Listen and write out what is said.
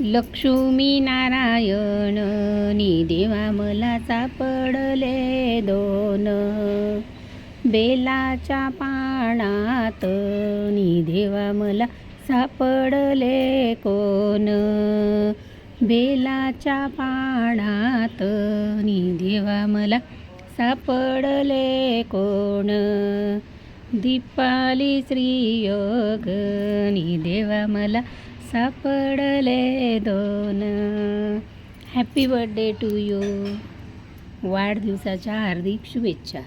लक्ष्मी नारायण नि देवा मला सापडले दोन. बेलाच्या पानात नि देवा मला सापडले कोण? बेलाच्या पानात नि देवा मला सापडले कोण? दीपाली श्रीयोग नि देवा मला सापडले दोन हॅपी बर्थडे टू यू वाढदिवसाच्या हार्दिक शुभेच्छा